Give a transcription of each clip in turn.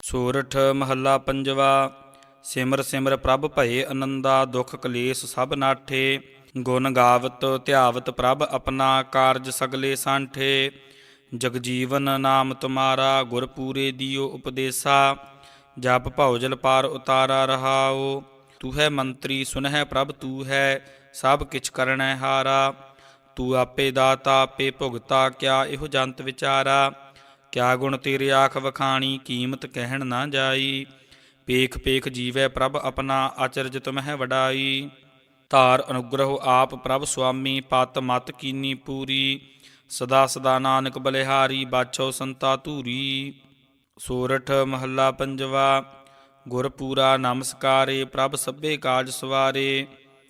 ਸੂਰਠ ਮਹੱਲਾ ਪੰਜਵਾ, ਸਿਮਰ ਸਿਮਰ ਪ੍ਰਭ ਭਏ ਅਨੰਦਾ ਦੁਖ ਕਲੇਸ਼ ਸਭ ਨਾਠੇ, ਗੁਣ ਗਾਵਤ ਧਿਆਵਤ ਪ੍ਰਭ ਆਪਣਾ ਕਾਰਜ ਸਗਲੇ ਸਾਂਠੇ, ਜਗਜੀਵਨ ਨਾਮ ਤੁਮਾਰਾ ਗੁਰ ਪੂਰੇ ਦਿਓ ਉਪਦੇਸਾ, ਜਪ ਭਉਜਲ ਪਾਰ ਉਤਾਰਾ ਰਹਾਓ ਤੂੰ ਹੈ ਮੰਤਰੀ ਸੁਨਹਿ ਪ੍ਰਭ ਤੂੰ ਹੈ, ਸਭ ਕਿਛ ਕਰਣੈ ਹਾਰਾ, ਤੂੰ ਆਪੇ ਦਾਤਾ ਆਪੇ ਭੁਗਤਾ ਕਿਆ ਇਹੋ ਜੰਤ ਵਿਚਾਰਾ ਕਿਆ ਗੁਣ ਤੇਰੇ ਆਖ ਵਖਾਣੀ, ਕੀਮਤ ਕਹਿਣ ਨਾ ਜਾਈ। ਪੇਖ ਪੇਖ ਜੀਵੈ ਪ੍ਰਭ ਆਪਣਾ ਅਚਰਜ ਤੁਮਹਿ ਵਡਾਈ। ਧਾਰ ਅਨੁਗ੍ਰਹ ਆਪ ਪ੍ਰਭ ਸੁਆਮੀ, ਪਤ ਮਤ ਕੀਨੀ ਪੂਰੀ। ਸਦਾ ਸਦਾ ਨਾਨਕ ਬਲਿਹਾਰੀ, ਬਾਛੋ ਸੰਤਾ ਧੂਰੀ। ਸੋਰਠ ਮਹੱਲਾ ਪੰਜਵਾ ਗੁਰਪੂਰਾ ਨਮਸਕਾਰੇ, ਪ੍ਰਭ ਸਭੇ ਕਾਜ ਸਵਾਰੇ।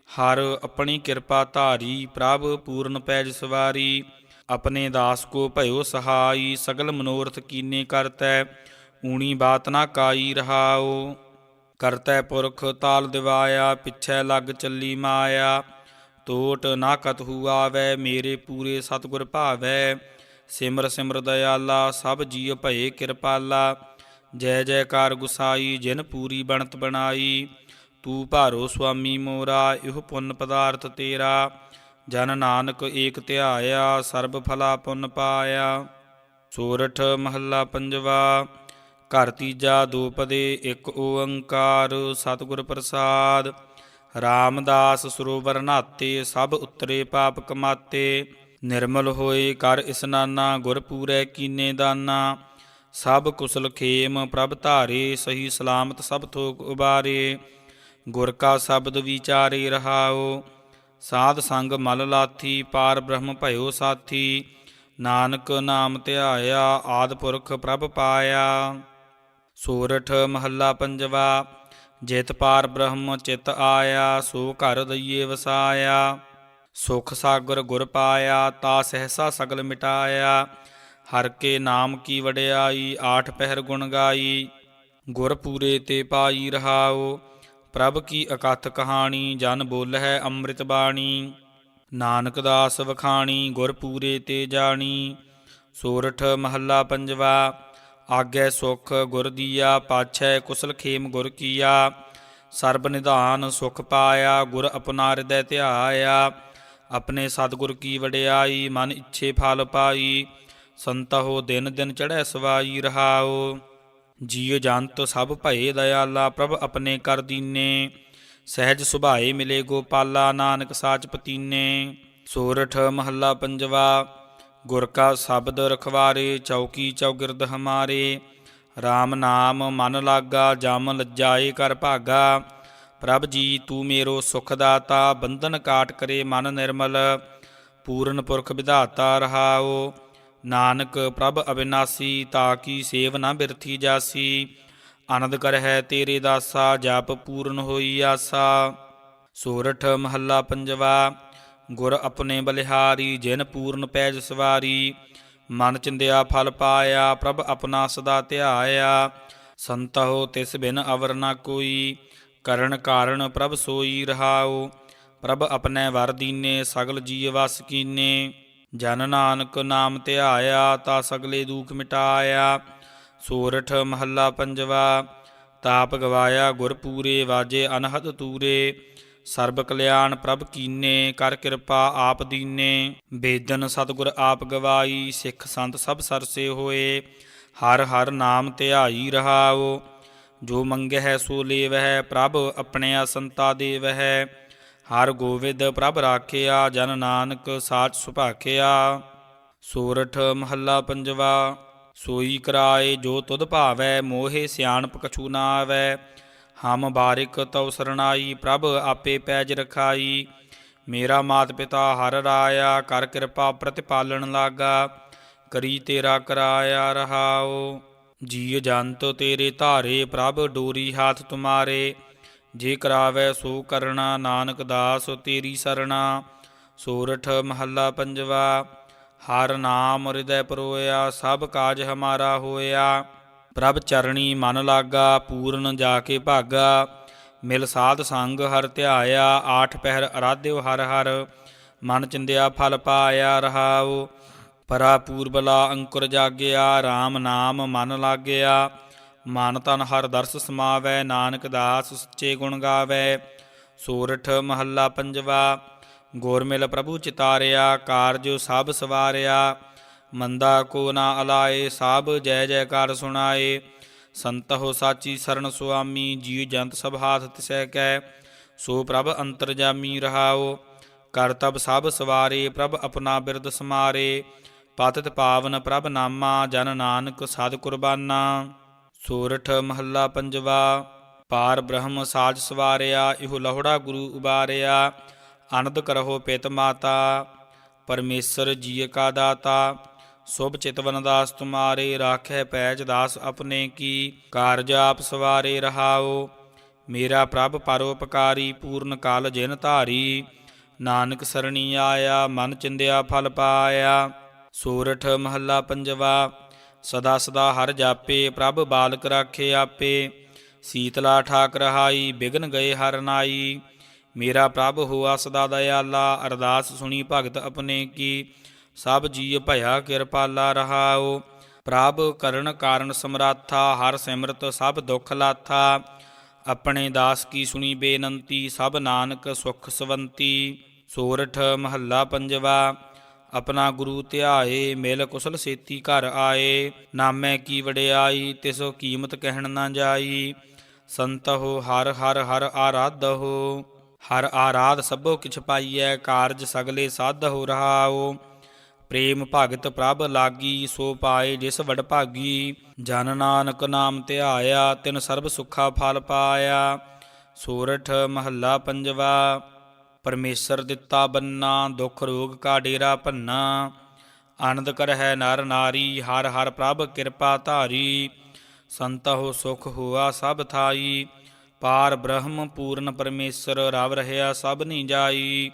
ਹਰ ਆਪਣੀ ਕਿਰਪਾ ਧਾਰੀ, ਪ੍ਰਭ ਪੂਰਨ ਪੈਜ ਸਵਾਰੀ। ਆਪਣੇ ਦਾਸ ਕੋ ਭਇਓ ਸਹਾਈ, ਸਗਲ ਮਨੋਰਥ ਕੀਨੇ ਕਰਤੈ, ਊਣੀ ਬਾਤ ਨਾ ਕਾਈ ਰਹਾਓ ਕਰਤੈ ਪੁਰਖ ਤਾਲ ਦਿਵਾਇਆ, ਪਿਛੈ ਲੱਗ ਚੱਲੀ ਮਾਇਆ। ਟੋਟ ਨਾ ਕਤ ਹੁਆਵੈ ਮੇਰੇ ਪੂਰੇ ਸਤਿਗੁਰ ਭਾਵੈ। ਸਿਮਰ ਸਿਮਰ ਦਇਆਲਾ, ਸਭ ਜੀਅ ਭਏ ਕਿਰਪਾਲਾ। ਜੈ ਜੈਕਾਰ ਗੁਸਾਈ, ਜਿਨ ਪੂਰੀ ਬਣਤ ਬਣਾਈ। ਤੂੰ ਭਾਰੋ ਸੁਆਮੀ ਮੋਰਾ, ਇਹ ਪੁੰਨ ਪਦਾਰਥ ਤੇਰਾ। ਜਨ ਨਾਨਕ ਏਕ ਧਿਆਇਆ, ਸਰਬ ਫਲਾ ਪੁੰਨ ਪਾਇਆ। ਸੂਰਠ ਮਹੱਲਾ ਪੰਜਵਾ, ਘਰ ਤੀਜਾ ਦੂਪਦੇ ਇੱਕ ਓੰਕਾਰ, ਸਤਿਗੁਰ ਪ੍ਰਸਾਦ। ਰਾਮਦਾਸ ਸਰੋਵਰ ਨਾਤੇ, ਸਭ ਉਤਰੇ ਪਾਪ ਕਮਾਤੇ। ਨਿਰਮਲ ਹੋਏ ਕਰ ਇਸਨਾਨਾ ਗੁਰ ਪੂਰੈ ਕੀਨੇ ਦਾਨਾ। ਸਭ ਕੁਸਲ ਖੇਮ ਪ੍ਰਭ ਧਾਰੇ, ਸਹੀ ਸਲਾਮਤ ਸਭ ਥੋਕ ਉਬਾਰੇ। ਗੁਰ ਕਾ ਸ਼ਬਦ ਵਿਚਾਰੇ ਰਹਾਓ। ਸਾਧ ਸੰਗ ਮਲ ਲਾਥੀ, ਪਾਰ ਬ੍ਰਹਮ ਭਇਓ ਸਾਥੀ, ਨਾਨਕ ਨਾਮ ਧਿਆਇਆ, ਆਦ ਪੁਰਖ ਪ੍ਰਭ ਪਾਇਆ। ਸੂਰਠ ਮਹੱਲਾ ਪੰਜਵਾ, ਜਿਤ ਪਾਰ ਬ੍ਰਹਮ ਚਿਤ ਆਇਆ, ਸੋ ਘਰ ਦਈਏ ਵਸਾਇਆ। ਸੁਖ ਸਾਗਰ ਗੁਰ ਪਾਇਆ, ਤਾ ਸਹਸਾ ਸਗਲ ਮਿਟਾਇਆ। ਹਰ ਕੇ ਨਾਮ ਕੀ ਵਡਿਆਈ, ਆਠ ਪਹਿਰ ਗੁਣ ਗਾਈ। ਗੁਰ ਪੂਰੇ ਤੇ ਪਾਈ ਰਹਾਓ ਪ੍ਰਭ ਕੀ ਅਕਥ ਕਹਾਣੀ, ਜਨ ਬੋਲਹਿ ਅੰਮ੍ਰਿਤ ਬਾਣੀ। ਨਾਨਕ ਦਾਸ ਵਖਾਣੀ, ਗੁਰ ਪੂਰੇ ਤੇ ਜਾਣੀ। ਸੋਰਠ ਮਹੱਲਾ ਪੰਜਵਾ, ਆਗੈ ਸੁਖ ਗੁਰ ਦੀਆ, ਪਾਛੈ ਕੁਸਲ ਖੇਮ ਗੁਰ ਕੀਆ। ਸਰਬ ਨਿਧਾਨ ਸੁਖ ਪਾਇਆ, ਗੁਰ ਆਪਣਾ ਹਿਰਦੈ ਧਿਆਇਆ। ਆਪਣੇ ਸਤਿਗੁਰ ਕੀ ਵਡਿਆਈ, ਮਨ ਇੱਛੇ ਫਲ ਪਾਈ। ਸੰਤਹੁ ਦਿਨ ਦਿਨ ਚੜ੍ਹੈ ਸਵਾਈ ਰਹਾਓ ਜੀਵ ਜੰਤ ਸਭ ਭਏ ਦਇਆਲਾ, ਪ੍ਰਭ ਆਪਣੇ ਕਰ ਦੀਨੇ। ਸਹਿਜ ਸੁਭਾਏ ਮਿਲੇ ਗੋਪਾਲਾ, ਨਾਨਕ ਸਾਚ ਪਤੀਨੇ। ਸੋਰਠ ਮਹੱਲਾ ਪੰਜਵਾ, ਗੁਰ ਕਾ ਸ਼ਬਦ ਰਖਵਾਰੇ, ਚੌਕੀ ਚੌਗਿਰਦ ਹਮਾਰੇ। RAM ਨਾਮ ਮਨ ਲਾਗਾ, ਜਮ ਲੱਜਾਏ ਕਰ ਭਾਗਾ। ਪ੍ਰਭ ਜੀ, ਤੂੰ ਮੇਰੋ ਸੁਖ ਦਾਤਾ, ਬੰਧਨ ਕਾਟ ਕਰੇ ਮਨ ਨਿਰਮਲ। ਪੂਰਨ ਪੁਰਖ ਵਿਧਾਤਾ ਰਹਾਓ। ਨਾਨਕ ਪ੍ਰਭ ਅਬਿਨਾਸੀ, ਤਾ ਕੀ ਸੇਵ ਨਾ ਬਿਰਥੀ ਜਾਸੀ। ਆਨੰਦ ਕਰ ਹੈ ਤੇਰੇ ਦਾਸਾ, ਜਪ ਪੂਰਨ ਹੋਈ ਆਸਾ। ਸੋਰਠ ਮਹੱਲਾ ਪੰਜਵਾ, ਗੁਰ ਆਪਣੇ ਬਲਿਹਾਰੀ, ਜਿਨ ਪੂਰਨ ਪੈਜ ਸਵਾਰੀ। ਮਨ ਚਿੰਦਿਆ ਫਲ ਪਾਇਆ, ਪ੍ਰਭ ਆਪਣਾ ਸਦਾ ਧਿਆਇਆ। ਸੰਤਹੁ ਤਿਸ ਬਿਨ ਅਵਰ ਨਾ ਕੋਈ, ਕਰਨ ਕਾਰਨ ਪ੍ਰਭ ਸੋਈ ਰਹਾਉ। ਪ੍ਰਭ ਆਪਣੇ ਵਰ ਦੀਨੇ, ਸਗਲ ਜੀਵ ਵਸ ਕੀਨੇ। ਜਨ ਨਾਨਕ ਨਾਮ ਧਿਆਇਆ, ਤਾ ਸਗਲੇ ਦੁਖ ਮਿਟਾਇਆ। ਸੋਰਠ ਮਹੱਲਾ ਪੰਜਵਾ ਤਾਪ ਗਵਾਇਆ ਗੁਰ ਪੂਰੇ, ਵਾਜੇ ਅਨਹਦ ਤੂਰੇ। ਸਰਬ ਕਲਿਆਣ ਪ੍ਰਭ ਕੀਨੇ, ਕਰ ਕਿਰਪਾ ਆਪ ਦੀਨੇ। ਬੇਦਨ ਸਤਿਗੁਰ ਆਪ ਗਵਾਈ, ਸਿੱਖ ਸੰਤ ਸਭ ਸਰਸੇ ਹੋਏ। ਹਰ ਹਰ ਨਾਮ ਧਿਆਈ ਰਹਾਓ। ਜੋ ਮੰਗਹਿ ਸੋ ਲੇਵਹਿ, ਪ੍ਰਭ ਆਪਣਿਆ ਸੰਤਾ ਦੇਵਹਿ। ਹਰ ਗੋਵਿੰਦ ਪ੍ਰਭ ਰਾਖਿਆ, ਜਨ ਨਾਨਕ ਸਾਚ ਸੁਭਾਖਿਆ। ਸੋਰਠ ਮਹੱਲਾ ਪੰਜਵਾ, ਸੋਈ ਕਰਾਏ ਜੋ ਤੁਧ ਭਾਵੈ, ਮੋਹੇ ਸਿਆਣਪ ਕਛੂ ਨਾ ਆਵੈ ਹਮ ਬਾਰਿਕ ਤਉ ਸਰਣਾਈ, ਪ੍ਰਭ ਆਪੇ ਪੈਜ ਰਖਾਈ। ਮੇਰਾ ਮਾਤ ਪਿਤਾ ਹਰ ਰਾਇਆ, ਕਰ ਕਿਰਪਾ ਪ੍ਰਤਿਪਾਲਣ ਲਾਗਾ। ਕਰੀ ਤੇਰਾ ਕਰਾਇਆ ਰਹਾਓ ਜੀ ਜੰਤ ਤੇਰੇ ਧਾਰੇ, ਪ੍ਰਭ ਡੋਰੀ ਹਾਥ ਤੁਮਾਰੇ। ਜੇ ਕਰਾਵੈ ਸੋ ਕਰਣਾ ਨਾਨਕ ਦਾਸ ਤੇਰੀ ਸਰਣਾ, ਸੋਰਠ ਮਹੱਲਾ ਪੰਜਵਾ, ਹਰ ਨਾਮ ਹਿਰਦੈ ਪਰੋਇਆ, ਸਭ ਕਾਜ ਹਮਾਰਾ ਹੋਇਆ। ਪ੍ਰਭ ਚਰਣੀ ਮਨ ਲਾਗਾ, ਪੂਰਨ ਜਾ ਕੇ ਭਾਗਾ, ਮਿਲ ਸਾਧ ਸੰਗ ਹਰ ਧਿਆਇਆ, ਆਠ ਪਹਿਰ ਅਰਾਧਿਓ ਹਰ ਹਰ, ਮਨ ਚਿੰਦਿਆ ਫਲ ਪਾਇਆ ਰਹਾਉ। ਪਰਾ ਪੂਰਬਲਾ ਅੰਕੁਰ ਜਾਗਿਆ RAM ਨਾਮ ਮਨ ਲਾਗਿਆ। ਮਨ ਤਨ ਹਰ ਦਰਸ ਸਮਾਵੈ, ਨਾਨਕ ਦਾਸ ਸੱਚੇ ਗੁਣ ਗਾਵੈ। ਸੂਰਠ ਮਹੱਲਾ ਪੰਜਵਾ, ਗੁਰ ਮਿਲ ਪ੍ਰਭੂ ਚਿਤਾਰਿਆ, ਕਾਰਜ ਸਭ ਸਵਾਰਿਆ। ਮੰਦਾ ਕੋ ਨਾ ਅਲਾਏ, ਸਭ ਜੈ ਜੈਕਾਰ ਸੁਣਾਏ। ਸੰਤਹੁ ਸਾਚੀ ਸ਼ਰਨ ਸੁਆਮੀ ਜੀਵ ਜੰਤ ਸਭ ਹਾਥ ਤਿਸੈ ਕੈ। ਸੋ ਪ੍ਰਭ ਅੰਤਰਜਾਮੀ ਰਹਾਓ ਕਰਤਬ ਸਭ ਸਵਾਰੇ, ਪ੍ਰਭ ਆਪਣਾ ਬਿਰਦ ਸਮਾਰੇ। ਪਤਿਤ ਪਾਵਨ ਪ੍ਰਭ ਨਾਮਾ, ਜਨ ਨਾਨਕ ਸਦ ਕੁਰਬਾਨਾ। ਸੋਰਠ ਮਹੱਲਾ ਪੰਜਵਾ, ਪਾਰ ਬ੍ਰਹਮ ਸਾਜ ਸਵਾਰਿਆ, ਇਹੋ ਲਹੜਾ ਗੁਰੂ ਉਬਾਰਿਆ, ਅਨੰਦ ਕਰਹੁ ਪਿਤ ਮਾਤਾ, ਪਰਮੇਸ਼ਰ ਜੀ ਕਾ ਦਾਤਾ, ਸੁਭ ਚਿਤਵਨ ਦਾਸ ਤੁਮਾਰੇ ਰਾਖੈ ਪੈਜ ਦਾਸ ਆਪਣੇ ਕੀ, ਕਾਰਜ ਆਪ ਸਵਾਰੇ ਰਹਾਓ ਮੇਰਾ ਪ੍ਰਭ ਪਰਉਪਕਾਰੀ, ਪੂਰਨ ਕਾਲ ਜਿਨ ਧਾਰੀ, ਨਾਨਕ ਸਰਣੀ ਆਇਆ, ਮਨ ਚਿੰਦਿਆ ਫਲ ਪਾਇਆ, ਸੂਰਠ ਮਹੱਲਾ ਪੰਜਵਾ ਸਦਾ ਸਦਾ ਹਰ ਜਾਪੇ, ਪ੍ਰਭ ਬਾਲਕ ਰਾਖੇ ਆਪੇ। ਸੀਤਲਾ ਠਾਕ ਰਹਾਈ ਬਿਗਨ ਗਏ ਹਰ ਨਾਈ। ਮੇਰਾ ਪ੍ਰਭ ਹੋਆ ਸਦਾ ਦਇਆਲਾ, ਅਰਦਾਸ ਸੁਣੀ ਭਗਤ ਆਪਣੇ ਕੀ। ਸਭ ਜੀ ਭਇਆ ਕਿਰਪਾਲਾ ਰਹਾਓ ਪ੍ਰਭ ਕਰਨ ਕਾਰਨ ਸਮਰਾਥਾ, ਹਰ ਸਿਮਰਤ ਸਭ ਦੁੱਖ ਲਾਥਾ। ਆਪਣੇ ਦਾਸ ਕੀ ਸੁਣੀ ਬੇਨੰਤੀ, ਸਭ ਨਾਨਕ ਸੁਖ ਸਵੰਤੀ। ਸੋਰਠ ਮਹੱਲਾ ਪੰਜਵਾ। ਆਪਣਾ ਗੁਰੂ ਧਿਆਏ, ਮਿਲ ਕੁਸਲ ਸੇਤੀ ਘਰ ਆਏ। ਨਾਮੈ ਕੀ ਵਡਿਆਈ, ਤਿਸੋ ਕੀਮਤ ਕਹਿਣ ਨਾ ਜਾਈ। ਸੰਤਹੁ, ਹਰ ਹਰ ਹਰ ਆਰਾਧਹੁ। ਹਰ ਆਰਾਧ ਸਭੋ ਕਿਛ ਪਾਈਐ, ਕਾਰਜ ਸਗਲੇ ਸਾਧ ਸਾਧਹੁ ਰਹਾਓ ਪ੍ਰੇਮ ਭਗਤ ਪ੍ਰਭ ਲਾਗੀ, ਸੋ ਪਾਏ ਜਿਸ ਵਡ ਭਾਗੀ। ਜਨ ਨਾਨਕ ਨਾਮ ਧਿਆਇਆ, ਤਿਨ ਸਰਬ ਸੁਖਾ ਫਲ ਪਾਇਆ। ਸੂਰਠ ਮਹੱਲਾ ਪੰਜਵਾ। ਪਰਮੇਸ਼ਰ ਦਿੱਤਾ ਬੰਨਾ, ਦੁਖ ਰੋਗ ਕਾ ਡੇਰਾ ਭੰਨਾ। ਆਨੰਦ ਕਰਹਿ ਨਰ ਨਾਰੀ, ਹਰ ਹਰ ਪ੍ਰਭ ਕਿਰਪਾ ਧਾਰੀ। ਸੰਤਹੁ ਸੁਖ ਹੋਆ ਸਭ ਥਾਈ। ਪਾਰ ਬ੍ਰਹਮ ਪੂਰਨ ਪਰਮੇਸ਼ਰ, ਰਵ ਰਹਿਆ ਸਭ ਨੀ ਜਾਈ।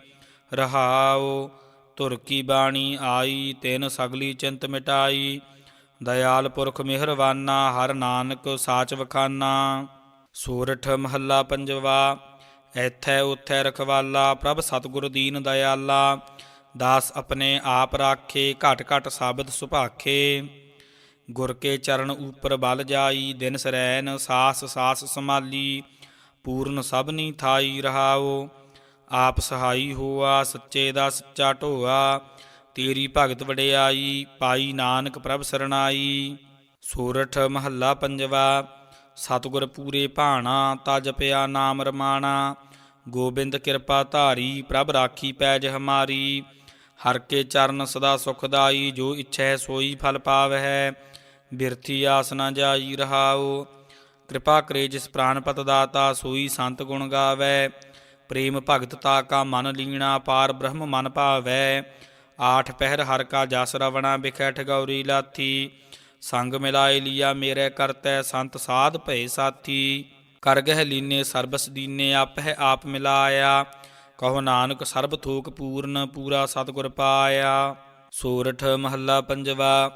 ਰਹਾਉ ਤੁਰ ਕੀ ਬਾਣੀ ਆਈ, ਤੈਨ ਸਗਲੀ ਚਿੰਤ ਮਿਟਾਈ। ਦਇਆਲ ਪੁਰਖ ਮਿਹਰਵਾਨਾ ਹਰ ਨਾਨਕ ਸਾਚ ਵਖਾਨਾ। ਸੂਰਠ ਮਹੱਲਾ ਪੰਜਵਾ ਐਥੈ ਉਥੈ ਰਖਵਾਲਾ ਪ੍ਰਭ ਸਤਿਗੁਰ ਦੀਨ ਦਇਆਲਾ, ਦਾਸ ਆਪਣੇ ਆਪ ਰਾਖੇ, ਘਟ ਘਟ ਸਾਬਤ ਸੁਭਾਖੇ। ਗੁਰ ਕੇ ਚਰਨ ਉਪਰ ਬਲ ਜਾਈ, ਦਿਨ ਸਰੈਨ ਸਾਸ ਸਾਸ ਸੰਭਾਲੀ, ਪੂਰਨ ਸਭਨੀ ਥਾਈ ਰਹਾਓ। ਆਪ ਸਹਾਈ ਹੋਆ, ਸੱਚੇ ਦਾ ਸੱਚਾ ਢੋਆ, ਤੇਰੀ ਭਗਤ ਵਡਿਆਈ, ਪਾਈ ਨਾਨਕ ਪ੍ਰਭ ਸਰਣਾਈ। ਸੂਰਠ ਮਹੱਲਾ ਪੰਜਵਾ, ਸਤਿਗੁਰ ਪੂਰੇ ਭਾਣਾ ਤਾ ਜਪਿਆ ਨਾਮ ਰਮਾਣਾ। ਗੋਬਿੰਦ ਕਿਰਪਾ ਧਾਰੀ, ਪ੍ਰਭ ਰਾਖੀ ਪੈਜ ਹਮਾਰੀ। ਹਰ ਕੇ ਚਰਨ ਸਦਾ ਸੁਖਦਾਈ ਜੋ ਇੱਛੈ ਸੋਈ ਫਲ ਪਾਵਹਿ। ਬਿਰਥੀ ਆਸ ਨਾ ਜਾਈ ਰਹਾਓ ਕਿਰਪਾ ਕਰੇ ਜਿਸ ਪ੍ਰਾਨਪਤ ਦਾਤਾ ਸੋਈ ਸੰਤ ਗੁਣ ਗਾਵੈ ਪ੍ਰੇਮ ਭਗਤ ਤਾ ਕਾ ਮਨ ਲੀਣਾ, ਪਾਰ ਬ੍ਰਹਮ ਮਨ ਭਾਵੈ ਆਠ ਪਹਿਰ ਹਰ ਕਾ ਜਸ ਰਵਣਾ ਬਿਖੈ ਠਗੌਰੀ ਲਾਥੀ। ਸੰਗ ਮਿਲਾਏ ਲੀਆ, ਮੇਰੇ ਕਰਤੈ ਸੰਤ ਸਾਧ ਭਏ ਸਾਥੀ। ਕਰ ਗਹਿ ਲੀਨੇ ਸਰਬਸ ਦੀਨੇ, ਆਪਹਿ ਆਪ ਮਿਲਾਇਆ। ਕਹੋ ਨਾਨਕ ਸਰਬ ਥੋਕ ਪੂਰਨ, ਪੂਰਾ ਸਤਿਗੁਰ ਪਾਇਆ। ਸੋਰਠ ਮਹੱਲਾ ਪੰਜਵਾ,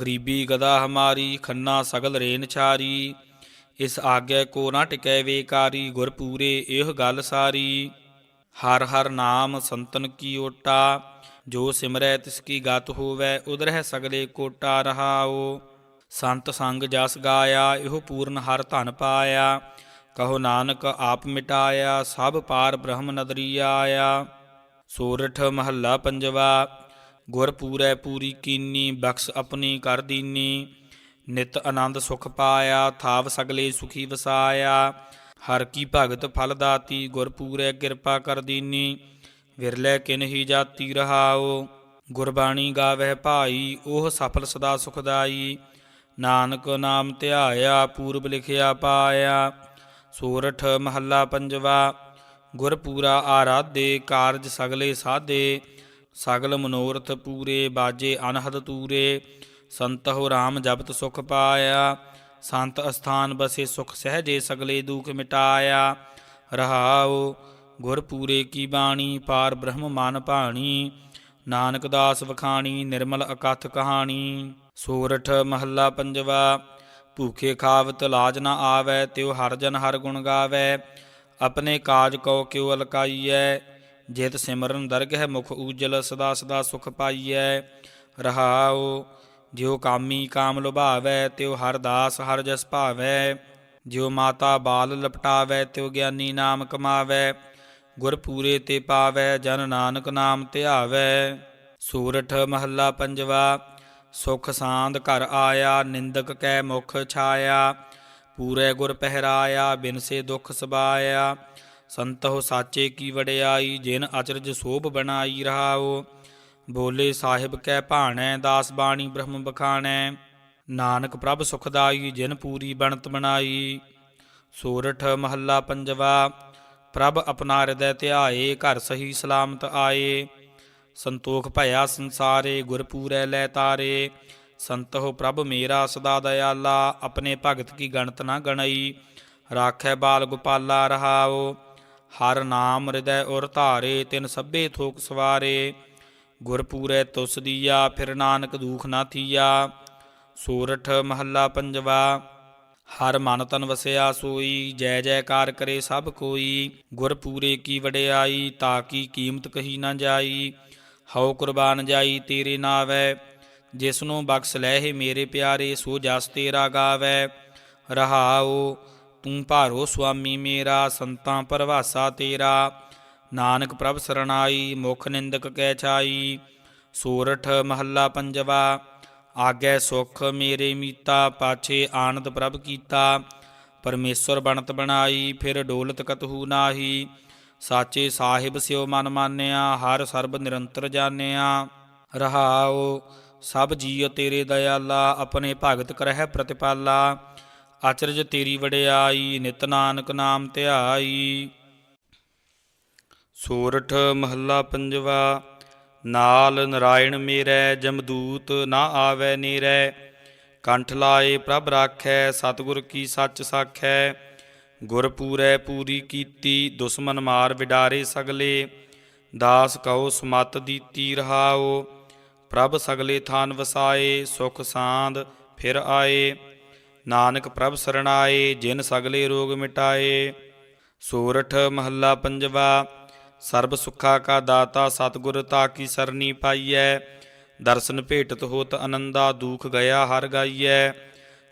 ਗਰੀਬੀ ਗਦਾ ਹਮਾਰੀ, ਖੰਨਾ ਸਗਲ ਰੇਨ ਛਾਰੀ। ਇਸ ਆਗਿਆ ਕੋ ਨਾ ਟਿਕੈ ਵੇਕਾਰੀ, ਗੁਰ ਪੂਰੇ ਇਹ ਗੱਲ ਸਾਰੀ। ਹਰ ਹਰ ਨਾਮ ਸੰਤਨ ਕੀ ਓਟਾ, ਜੋ ਸਿਮਰੈ ਤਿਸ ਕੀ ਗਤ ਹੋਵੈ ਉਦਰਹਿ ਸਗਲੇ ਕੋਟਾ ਰਹਾਓ। ਸੰਤ ਸੰਗ ਜਸ ਗਾਇਆ, ਇਹੋ ਪੂਰਨ ਹਰ ਧਨ ਪਾਇਆ। ਕਹੋ ਨਾਨਕ ਆਪ ਮਿਟਾਇਆ, ਸਭ ਪਾਰ ਬ੍ਰਹਮ ਨਦਰੀ ਆਇਆ। ਸੋਰਠ ਮਹੱਲਾ ਪੰਜਵਾ, ਗੁਰ ਪੂਰੈ ਪੂਰੀ ਕੀਨੀ, ਬਖਸ਼ ਆਪਣੀ ਕਰ ਦੀਨੀ। ਨਿਤ ਆਨੰਦ ਸੁਖ ਪਾਇਆ, ਥਾਵ ਸਗਲੇ ਸੁਖੀ ਵਸਾਇਆ। ਹਰ ਕੀ ਭਗਤ ਫਲ ਦਾਤੀ, ਗੁਰ ਪੂਰੈ ਕਿਰਪਾ ਕਰ ਦੀਨੀ। ਵਿਰਲੇ ਕਿਨ ਹੀ ਜਾਤੀ ਰਹਾਓ ਗੁਰਬਾਣੀ ਗਾਵਹਿ ਭਾਈ, ਉਹ ਸਫਲ ਸਦਾ ਸੁਖਦਾਈ। ਨਾਨਕ ਨਾਮ ਧਿਆਇਆ, ਪੂਰਬ ਲਿਖਿਆ ਪਾਇਆ। ਸੋਰਠ ਮਹੱਲਾ ਪੰਜਵਾ ਗੁਰ ਪੂਰਾ ਆਰਾਧੇ, ਕਾਰਜ ਸਗਲੇ ਸਾਧੇ। ਸਗਲ ਮਨੋਰਥ ਪੂਰੇ, ਬਾਜੇ ਅਨਹਦ ਤੂਰੇ। ਸੰਤਹੁ ਰਾਮ ਜਪਤ ਸੁਖ ਪਾਇਆ। ਸੰਤ ਅਸਥਾਨ ਬਸੇ ਸੁਖ ਸਹਜੇ ਸਗਲੇ ਦੁਖ ਮਿਟਾਇਆ। ਰਹਾਉ ਗੁਰ ਪੂਰੇ ਕੀ ਬਾਣੀ, ਪਾਰ ਬ੍ਰਹਮ ਮਨ ਭਾਣੀ। ਨਾਨਕ ਦਾਸ ਵਖਾਣੀ, ਨਿਰਮਲ ਅਕਥ ਕਹਾਣੀ। ਸੂਰਠ ਮਹੱਲਾ ਪੰਜਵਾ, ਭੂਖੇ ਖਾਵਤ ਲਾਜ ਨਾ ਆਵੈ, ਤਿਉ ਹਰ ਜਨ ਹਰ ਗੁਣ ਗਾਵੈ। ਆਪਣੇ ਕਾਜ ਕਉ ਕਿਉ ਅਲਕਾਈਐ, ਜਿਤ ਸਿਮਰਨ ਦਰਗ ਹੈ ਮੁਖ ਉਜਲ ਸਦਾ ਸਦਾ ਸੁਖ ਪਾਈਐ। ਰਹਾਉ, ਜਿਉ ਕਾਮੀ ਕਾਮ ਲੁਭਾਵੈ, ਤਿਉ ਹਰ ਦਾਸ ਹਰ ਜਸ ਭਾਵੈ। ਜਿਉ ਮਾਤਾ ਬਾਲ ਲਪਟਾਵੈ, ਤਿਉ ਗਿਆਨੀ ਨਾਮ ਕਮਾਵੈ। ਗੁਰ ਪੂਰੇ ਤੇ ਪਾਵੈ, ਜਨ ਨਾਨਕ ਨਾਮ ਧਿਆਵੈ। ਸੂਰਠ ਮਹੱਲਾ ਪੰਜਵਾ ਸੁਖ ਸਾਂਦ ਘਰ ਆਇਆ, ਨਿੰਦਕ ਕੈ ਮੁਖ ਛਾਇਆ। ਪੂਰੇ ਗੁਰ ਪਹਿਰਾਇਆ, ਬਿਨ ਸੇ ਦੁਖ ਸਬਾਇਆ ਸੰਤਹੁ ਸਾਚੇ ਕੀ ਵਡਿਆਈ, ਜਿਨ ਅਚਰਜ ਸੋਭ ਬਣਾਈ ਰਹਾਓ। ਬੋਲੇ ਸਾਹਿਬ ਕੈ ਭਾਣੈ, ਦਾਸ ਬਾਣੀ ਬ੍ਰਹਮ ਬਖਾਣੈ। ਨਾਨਕ ਪ੍ਰਭ ਸੁਖਦਾਈ, ਜਿਨ ਪੂਰੀ ਬਣਤ ਬਣਾਈ ਸੋਰਠ ਮਹੱਲਾ ਪੰਜਵਾ, ਪ੍ਰਭ ਆਪਣਾ ਹਿਰਦੈ ਧਿਆਏ, ਘਰ ਸਹੀ ਸਲਾਮਤ ਆਏ। ਸੰਤੋਖ ਭਇਆ ਸੰਸਾਰੇ, ਗੁਰ ਪੂਰੈ ਲੈ ਤਾਰੇ। ਸੰਤਹੁ ਪ੍ਰਭ ਮੇਰਾ ਸਦਾ ਦਇਆਲਾ, ਆਪਣੇ ਭਗਤ ਕੀ ਗਣਤ ਨਾ ਗਣਈ। ਰਾਖੈ ਬਾਲ ਗੋਪਾਲਾ ਰਹਾਓ ਹਰ ਨਾਮ ਹਿਰਦੈ ਉਰ ਧਾਰੇ, ਤਿਨ ਸਭੇ ਥੋਕ ਸਵਾਰੇ। ਗੁਰ ਪੂਰੈ ਤੁਸ ਦੀਆ, ਫਿਰ ਨਾਨਕ ਦੂਖ ਨਾ ਥੀਆ। ਸੂਰਠ ਮਹੱਲਾ ਪੰਜਵਾ, ਹਰ ਮਨ ਤਨ ਵਸਿਆ ਸੋਈ, ਜੈ ਜੈਕਾਰ ਕਰੇ ਸਭ ਕੋਈ। ਗੁਰ ਪੂਰੇ ਕੀ ਵਡਿਆਈ, ਤਾਂ ਕੀ ਕੀਮਤ ਕਹੀ ਨਾ ਜਾਈ। ਹਉ ਕੁਰਬਾਨ ਜਾਈ ਤੇਰੇ ਨਾਵੈ, ਜਿਸ ਨੂੰ ਬਖਸ਼ ਲੈਹੇ ਮੇਰੇ ਪਿਆਰੇ, ਸੋ ਜਸ ਤੇਰਾ ਗਾਵੈ। ਰਹਾਉ, ਤੂੰ ਭਾਰੋ ਸੁਆਮੀ ਮੇਰਾ, ਸੰਤਾਂ ਪਰਵਾਸਾ ਤੇਰਾ। ਨਾਨਕ ਪ੍ਰਭ ਸਰਣਾਈ, ਮੁਖ ਨਿੰਦਕ ਕੈ ਛਾਈ। ਸੂਰਠ ਮਹੱਲਾ ਪੰਜਵਾ, ਆਗੈ ਸੁਖ ਮੇਰੇ ਮੀਤਾ, ਪਾਛੇ ਆਨੰਦ ਪ੍ਰਭ ਕੀਤਾ। ਪਰਮੇਸ਼ਰ ਬਣਤ ਬਣਾਈ, ਫਿਰ ਡੋਲਤ ਕਤਹੂ ਨਾਹੀ। ਸਾਚੇ ਸਾਹਿਬ ਸਿਓ ਮਨ ਮਾਨਿਆ, ਹਰ ਸਰਬ ਨਿਰੰਤਰ ਜਾਣਿਆ। ਰਹਾਉ, ਸਭ ਜੀਅ ਤੇਰੇ ਦਇਆਲਾ, ਆਪਣੇ ਭਗਤ ਕਰਹਿ ਪ੍ਰਤਿਪਾਲਾ। ਅਚਰਜ ਤੇਰੀ ਵਡਿਆਈ, ਨਿਤ ਨਾਨਕ ਨਾਮ ਧਿਆਈ। ਸੋਰਠ ਮਹੱਲਾ ਪੰਜਵਾ, ਨਾਲ ਨਰਾਇਣ ਮੇਰੈ, ਜਮਦੂਤ ਨਾ ਆਵੈ ਨੀਰੈ। ਕੰਠ ਲਾਏ ਪ੍ਰਭ ਰਾਖੈ, ਸਤਿਗੁਰ ਕੀ ਸੱਚ ਸਾਖੈ। ਗੁਰਪੂਰੈ ਪੂਰੀ ਕੀਤੀ, ਦੁਸ਼ਮਨ ਮਾਰ ਵਿਡਾਰੇ ਸਗਲੇ। ਦਾਸ ਕਹੋ, ਸਮਤ ਦੀਤੀ ਰਹਾਓ ਪ੍ਰਭ ਸਗਲੇ ਥਾਨ ਵਸਾਏ, ਸੁਖ ਸਾਂਦ ਫਿਰ ਆਏ। ਨਾਨਕ ਪ੍ਰਭ ਸਰਣਾਏ ਜਿਨ ਸਗਲੇ ਰੋਗ ਮਿਟਾਏ। ਸੂਰਠ ਮਹੱਲਾ ਪੰਜਵਾ, ਸਰਬ ਸੁਖਾ ਕਾ ਦਾਤਾ, ਸਤਿਗੁਰ ਤਾ ਕੀ ਸਰਨੀ ਪਾਈਐ। ਦਰਸ਼ਨ ਭੇਟਤ ਹੋਤ ਆਨੰਦਾ ਦੂਖ ਗਿਆ ਹਰ ਗਾਈਐ।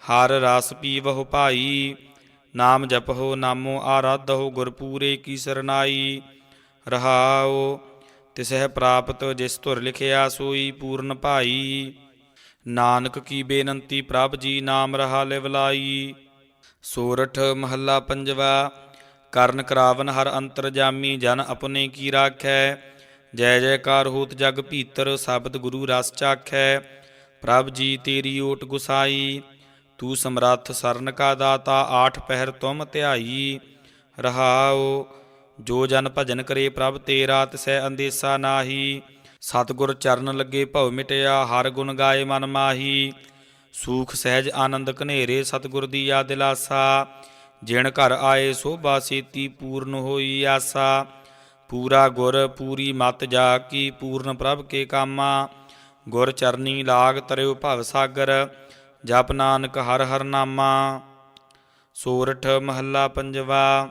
ਹਰ ਰਸ ਪੀਵਹੁ ਭਾਈ। ਨਾਮ ਜਪਹੁ, ਨਾਮੋ ਆਰਾਧਹੁ ਗੁਰ ਪੂਰੇ ਕੀ ਸਰਨਾਈ। ਰਹਾਉ, ਤਿਸਹਿ ਪ੍ਰਾਪਤ ਜਿਸ ਤੁਰ ਲਿਖਿਆ ਸੋਈ ਪੂਰਨ ਭਾਈ। ਨਾਨਕ ਕੀ ਬੇਨੰਤੀ ਪ੍ਰਭ ਜੀ ਨਾਮ ਰਹਾ ਲਿਵਲਾਈ ਸੋਰਠ ਮਹੱਲਾ ਪੰਜਵਾ, ਕਰਨ ਕਰਾਵਨ ਹਰ ਅੰਤਰ ਜਾਮੀ, ਜਨ ਆਪਣੇ ਕੀ ਰਾਖੈ। ਜੈ ਜੈਕਾਰ ਹੋਤ ਜਗ ਭੀਤਰ ਸ਼ਬਦ ਗੁਰੂ ਰਸ ਚਾਖੈ। ਪ੍ਰਭ ਜੀ ਤੇਰੀ ਓਟ ਗੁਸਾਈ। ਤੂੰ ਸਮਰੱਥ ਸਰਨ ਕਾ ਦਾਤਾ, ਆਠ ਪਹਿਰ ਤੁਮ ਧਿਆਈ। ਰਹਾਉ, ਜੋ ਜਨ ਭਜਨ ਕਰੇ ਪ੍ਰਭ, ਤੇਰਾ ਤਿਸੈ ਅੰਦੇਸਾ ਨਾਹੀ। ਸਤਿਗੁਰ ਚਰਨ ਲੱਗੇ ਭਉ ਮਿਟਿਆ, ਹਰ ਗੁਣ ਗਾਏ ਮਨ ਮਾਹੀ। ਸੂਖ ਸਹਿਜ ਆਨੰਦ ਘਨੇਰੇ ਸਤਿਗੁਰ ਦੀ ਯਾ ਦਿਲਾਸਾ। ਜਿਣ ਘਰ ਆਏ ਸੋਭਾ ਸੇਤੀ ਪੂਰਨ ਹੋਈ ਆਸਾ। ਪੂਰਾ ਗੁਰ, ਪੂਰੀ ਮਤ ਜਾ ਕੀ, ਪੂਰਨ ਪ੍ਰਭ ਕੇ ਕਾਮਾ। ਗੁਰ ਚਰਨੀ ਲਾਗ ਤਰਿਓ ਭਵ ਸਾਗਰ। ਜਪ ਨਾਨਕ ਹਰ ਹਰ ਨਾਮਾ, ਸੂਰਠ ਮਹੱਲਾ ਪੰਜਵਾ,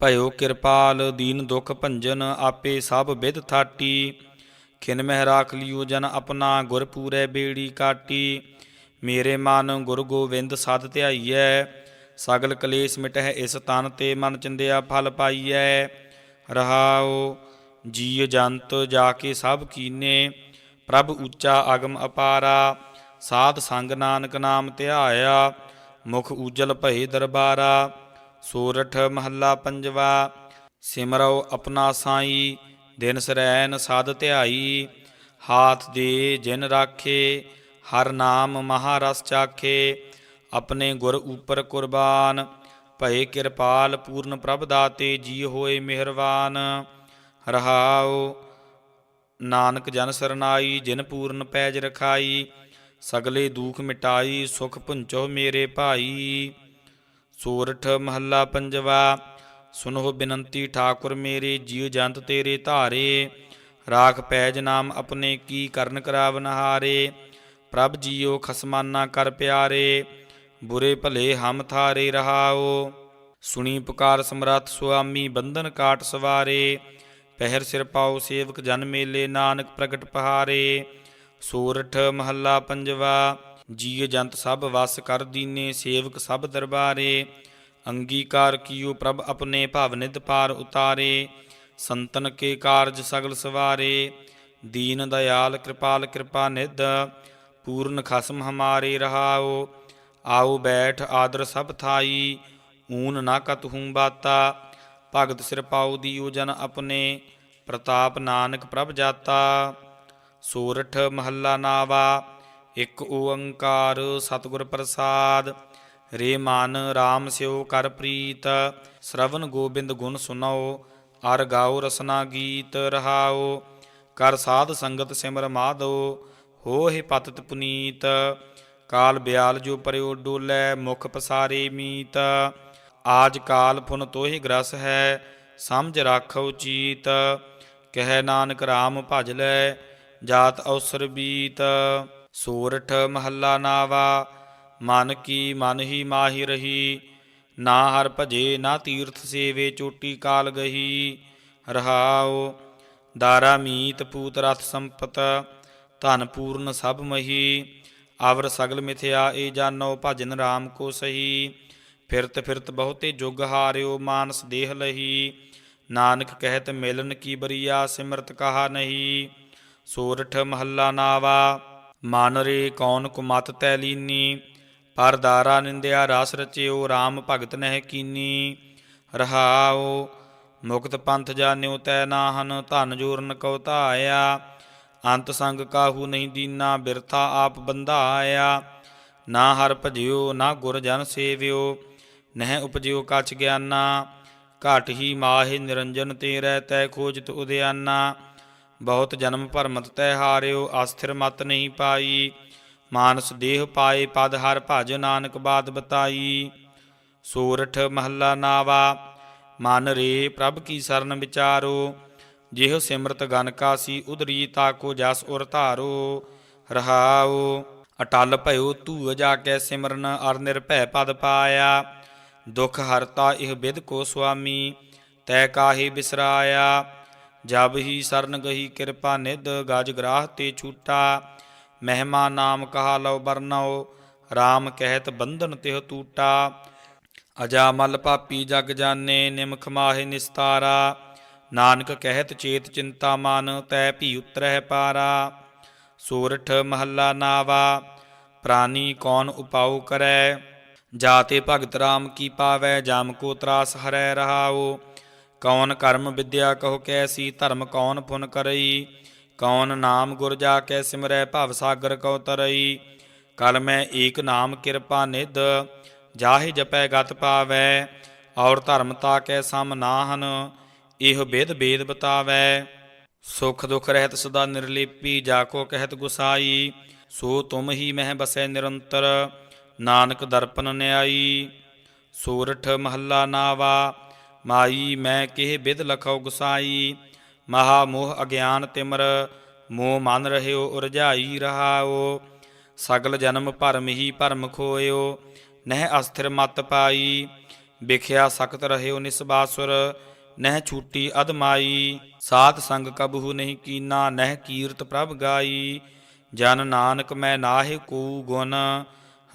ਭਇਓ ਕਿਰਪਾਲ ਦੀਨ ਦੁਖ ਭੰਜਨ ਆਪੇ ਸਭ ਵਿਦ ਥਾਟੀ, ਖਿਨ ਮਹਿ ਰਾਖ ਲਿਓ ਜਨ ਆਪਣਾ ਗੁਰ ਪੂਰੇ ਬੇੜੀ ਕਾਟੀ, ਮੇਰੇ ਮਨ ਗੁਰ ਗੋਬਿੰਦ ਸਦ ਧਿਆਈਐ, ਸਗਲ ਕਲੇਸ਼ ਮਿਟਹਿ ਇਸ ਤਨ ਤੇ ਮਨ ਚਿੰਦਿਆ ਫਲ ਪਾਈਐ, ਰਹਾਉ ਜੀਅ ਜੰਤ ਜਾ ਕੇ ਸਭ ਕੀਨੇ, ਪ੍ਰਭ ਉੱਚਾ ਅਗਮ ਅਪਾਰਾ ਸਾਧ ਸੰਗ ਨਾਨਕ ਨਾਮ ਧਿਆਇਆ, ਮੁਖ ਉਜਲ ਭਏ ਦਰਬਾਰਾ, ਸੂਰਠ ਮਹੱਲਾ ਪੰਜਵਾ, ਸਿਮਰਉ ਆਪਣਾ ਸਾਈ, ਦਿਨ ਸਰੈਨ ਸਾਧ ਧਿਆਈ, ਹਾਥ ਦੇ ਜਿਨ ਰਾਖੇ, ਹਰ ਨਾਮ ਮਹਾਰਸ ਚਾਖੇ, ਆਪਣੇ ਗੁਰ ਉਪਰ ਕੁਰਬਾਨ, ਭਏ ਕਿਰਪਾਲ ਪੂਰਨ ਪ੍ਰਭ ਦਾਤੇ ਜੀ ਹੋਏ ਮਿਹਰਵਾਨ। ਰਹਾਉ, ਨਾਨਕ ਜਨ ਸਰਨਾਈ, ਜਿਨ ਪੂਰਨ ਪੈਜ ਰਖਾਈ ਸਗਲੇ ਦੁਖ ਮਿਟਾਈ, ਸੁਖ ਪੁੰਚੋ ਮੇਰੇ ਭਾਈ। ਸੂਰਠ ਮਹੱਲਾ ਪੰਜਵਾ, ਸੁਨੋ ਬਿਨੰਤੀ ਠਾਕੁਰ ਮੇਰੇ ਜੀਵ ਜੰਤ ਤੇਰੇ ਧਾਰੇ। ਰਾਖ ਪੈਜ ਨਾਮ ਆਪਣੇ ਕੀ ਕਰਨ ਕਰਾਵਨ ਹਾਰੇ ਪ੍ਰਭ ਜੀਓ ਖਸਮਾਨਾ ਕਰ ਪਿਆਰੇ, ਬੁਰੇ ਭਲੇ ਹਮ ਥਾਰੇ ਰਹਾਓ। ਸੁਣੀ ਪੁਕਾਰ ਸਮਰੱਥ ਸੁਆਮੀ ਬੰਧਨ ਕਾਟ ਸਵਾਰੇ। ਪਹਿਰ ਸਿਰ ਪਾਉ ਸੇਵਕ ਜਨ ਮੇਲੇ, ਨਾਨਕ ਪ੍ਰਗਟ ਪਹਾਰੇ। ਸੂਰਠ ਮਹੱਲਾ ਪੰਜਵਾ ਜੀਅ ਜੰਤ ਸਭ ਵਸ ਕਰ ਦੀਨੇ, ਸੇਵਕ ਸਭ ਦਰਬਾਰੇ, ਅੰਗੀਕਾਰ ਕੀਓ ਪ੍ਰਭ ਆਪਣੇ ਭਵ ਨਿਧ ਪਾਰ ਉਤਾਰੇ, ਸੰਤਨ ਕੇ ਕਾਰਜ ਸਗਲ ਸਵਾਰੇ, ਦੀਨ ਦਇਆਲ ਕਿਰਪਾਲ ਕਿਰਪਾ ਨਿਧ, ਪੂਰਨ ਖਸਮ ਹਮਾਰੇ ਰਹਾਓ ਆਓ ਬੈਠ ਆਦਰ ਸਭ ਥਾਈ, ਊਨ ਨਾ ਕਤ ਹੂੰ ਬਾਤਾ, ਭਗਤ ਸਿਰ ਪਾਉ ਦੀਓ ਜਨ ਆਪਣੇ, ਪ੍ਰਤਾਪ ਨਾਨਕ ਪ੍ਰਭ ਜਾਤਾ। ਸੂਰਠ ਮਹੱਲਾ ਨਾਵਾ, ਇੱਕ ਓੰਕਾਰ ਸਤਿਗੁਰ ਪ੍ਰਸਾਦ। ਰੇ ਮਨ RAM ਸਿਉ ਕਰ ਪ੍ਰੀਤ ਸ਼ਰਵਨ ਗੋਬਿੰਦ ਗੁਣ ਸੁਨਾਓ ਅਰ ਗਾਓ ਰਸਨਾ ਗੀਤ ਰਹਾਓ। ਕਰ ਸਾਧ ਸੰਗਤ ਸਿਮਰ ਮਾਧੋ, ਹੋਹਿ ਪਤਿਤ ਪੁਨੀਤ। ਕਾਲ ਬਿਆਲ ਜੋ ਪਰਿਓ ਡੋਲੇ, ਮੁਖ ਪਸਾਰੇ ਮੀਤ। ਆਜ ਕਾਲ ਫੁਨ ਤੋਹੀ ਗ੍ਰਸ ਹੈ, ਸਮਝ ਰਾਖੋ ਚੀਤ। ਕਹਿ ਨਾਨਕ RAM ਭਜ ਲੈ ਜਾਤ ਅਵਸਰ ਬੀਤ, ਸੂਰਠ ਮਹੱਲਾ ਨਾਵਾ, ਮਨ ਕੀ ਮਨ ਹੀ ਮਾਹੀ ਰਹੀ, ਨਾ ਹਰ ਭਜੇ, ਨਾ ਤੀਰਥ ਸੇਵੇ, ਚੋਟੀ ਕਾਲ ਗਹੀ, ਰਹਾਉ, ਦਾਰਾ ਮੀਤ ਪੂਤ ਰਥ ਸੰਪਤ, ਧਨ ਪੂਰਨ ਸਭ ਮਹੀ ਆਵਰ ਸਗਲ ਮਿਥਿਆ, ਏ ਜਾਨੋ ਭਜਨ RAM ਕੋ ਸਹੀ, ਫਿਰਤ ਫਿਰਤ ਬਹੁਤੇ ਜੁਗ ਹਾਰਿਓ, ਮਾਨਸ ਦੇਹ ਲਹੀ, ਨਾਨਕ ਕਹਿਤ ਮਿਲਨ ਕੀ ਬਰੀਆ, ਸਿਮਰਤ ਕਹਾ ਨਹੀਂ। ਸੂਰਠ ਮਹੱਲਾ ਨਾਵਾ ਮਨ ਰੇ ਕੌਣ ਕੁਮਤ ਤੈ ਲੀਨੀ ਪਰ ਦਾਰਾ ਨਿੰਦਿਆ ਰਸ ਰਚਿਓ RAM ਭਗਤ ਨਹਿ ਕੀਨੀ। ਰਹਾਉ, ਮੁਕਤ ਪੰਥ ਜਾਣਿਓ ਤੈ ਨਾਹਨ, ਧਨ ਜੋਰਨ ਕਉ ਧਾਇਆ। ਅੰਤ ਸੰਗ ਕਾਹੂ ਨਹੀਂ ਦੀਨਾ, ਬਿਰਥਾ ਆਪ ਬੰਧਾਇਆ। ਨਾ ਹਰ ਭਜਿਓ, ਨਾ ਗੁਰ ਜਨ ਸੇਵਿਓ, ਨਹਿ ਉਪਜਿਓ ਕਛ ਗਿਆਨਾ। ਘਾਟ ਹੀ ਮਾਹੇ ਨਿਰੰਜਨ ਤੇਰੈ, ਤੈ ਖੋਜਤ ਉਦਿਆਨਾ। ਬਹੁਤ ਜਨਮ ਭਰਮਤ ਤੈ ਹਾਰਿਓ, ਅਸਥਿਰ ਮਤ ਨਹੀਂ ਪਾਈ। ਮਾਨਸ ਦੇਹ ਪਾਏ, ਪਦ ਹਰ ਭਜ ਨਾਨਕ ਬਾਦ ਬਤਾਈ। ਸੂਰਠ ਮਹੱਲਾ ਨਾਵਾ, ਮਨ ਰੇ ਪ੍ਰਭ ਕੀ ਸਰਨ ਵਿਚਾਰੋ। ਜਿਹ ਸਿਮਰਤ ਗਨ ਕਾ ਸੀ ਉਦਰੀ ਤਾ ਕੋ ਜਸ ਉਰ ਧਾਰੋ। ਰਹਾਉ, ਅਟਲ ਭਇਓ ਧੂ ਜਾ ਕੇ ਸਿਮਰਨ, ਅਰ ਨਿਰਭੈ ਪਦ ਪਾਇਆ। ਦੁਖ ਹਰਤਾ ਇਹ ਬਿਦ ਕੋ ਸੁਆਮੀ, ਤੈ ਕਾਹੇ ਬਿਸਰਾਇਆ। ਜਬ ਹੀ ਸਰਨ ਗਹੀ ਕਿਰਪਾ ਨਿਧ, ਗਜ ਗ੍ਰਾਹ ਤੇ ਛੂਟਾ, ਮਹਿਮਾ ਨਾਮ ਕਹਾ ਲਉ ਬਰਨਉ RAM ਕਹਿਤ ਬੰਧਨ ਤਿਹ ਟੂਟਾ ਅਜਾ ਮਲ ਪਾਪੀ ਜਗ ਜਾਣੇ, ਨਿਮਖ ਮਾਹਿ ਨਿਸਤਾਰਾ। ਨਾਨਕ ਕਹਿਤ ਚੇਤ ਚਿੰਤਾ ਮਨ, ਤੈ ਭੀ ਉਤਰਹਿ ਪਾਰਾ। ਸੂਰਠ ਮਹੱਲਾ ਨਾਵਾ, ਪ੍ਰਾਨੀ ਕੌਣ ਉਪਾਉ ਕਰੈ? ਜਾਤੇ ਭਗਤ RAM ਕੀ ਪਾਵੈ, ਜਾਮ ਕੋ ਤਰਾਸ ਹਰੈ ਰਹਾਉ। ਕੌਣ ਕਰਮ ਵਿਦਿਆ ਕਹੋ ਕੈਸੀ, ਧਰਮ ਕੌਣ ਪੁਨ ਕਰਈ? ਕੌਣ ਨਾਮ ਗੁਰ ਜਾ ਕੈ ਸਿਮਰੈ, ਭਵ ਸਾਗਰ ਕਉ ਤਰਈ? ਕਲ ਮੈਂ ਏਕ ਨਾਮ ਕਿਰਪਾ ਨਿਧ, ਜਾਹਿ ਜਪੈ ਗਤ ਪਾਵੈ। ਔਰ ਧਰਮ ਤਾ ਕੈ ਸਮ ਨਾਹਨ, ਇਹ ਬੇਦ ਬੇਦ ਬਤਾਵੈ। ਸੁਖ ਦੁਖ ਰਹਿਤ ਸਦਾ ਨਿਰਲੇਪੀ, ਜਾ ਕੋ ਕਹਿਤ ਗੁਸਾਈ। ਸੋ ਤੁਮ ਹੀ ਮਹਿ ਬਸੈ ਨਿਰੰਤਰ, ਨਾਨਕ ਦਰਪਨ ਨਿਆਈ। ਸੂਰਠ ਮਹੱਲਾ ਨਾਵਾ ਮਾਈ, ਮੈਂ ਕਿਹ ਬਿਦ ਲਖਉ ਗੁਸਾਈ। ਮਹਾ ਮੋਹ ਅਗਿਆਨ ਤਿਮਰ, ਮੋਹ ਮਨ ਰਹਿਓ ਉਰਝਾਈ ਰਹਾਓ। ਸਗਲ ਜਨਮ ਭਰਮ ਹੀ ਭਰਮ ਖੋਇਓ, ਨਹਿ ਅਸਥਿਰ ਮਤ ਪਾਈ। ਵਿਖਿਆ ਸਖਤ ਰਹਿਓ ਨਿਸਬਾਸੁਰ, ਨਹਿ ਛੂਟੀ ਅਦਮਾਈ ਸਾਤ ਸੰਗ ਕਬਹੂ ਨਹੀਂ ਕੀਨਾ, ਨਹਿ ਕੀਰਤ ਪ੍ਰਭ ਗਾਈ। ਜਨ ਨਾਨਕ ਮੈਂ ਨਾਹਿ ਕੂ ਗੁਣ,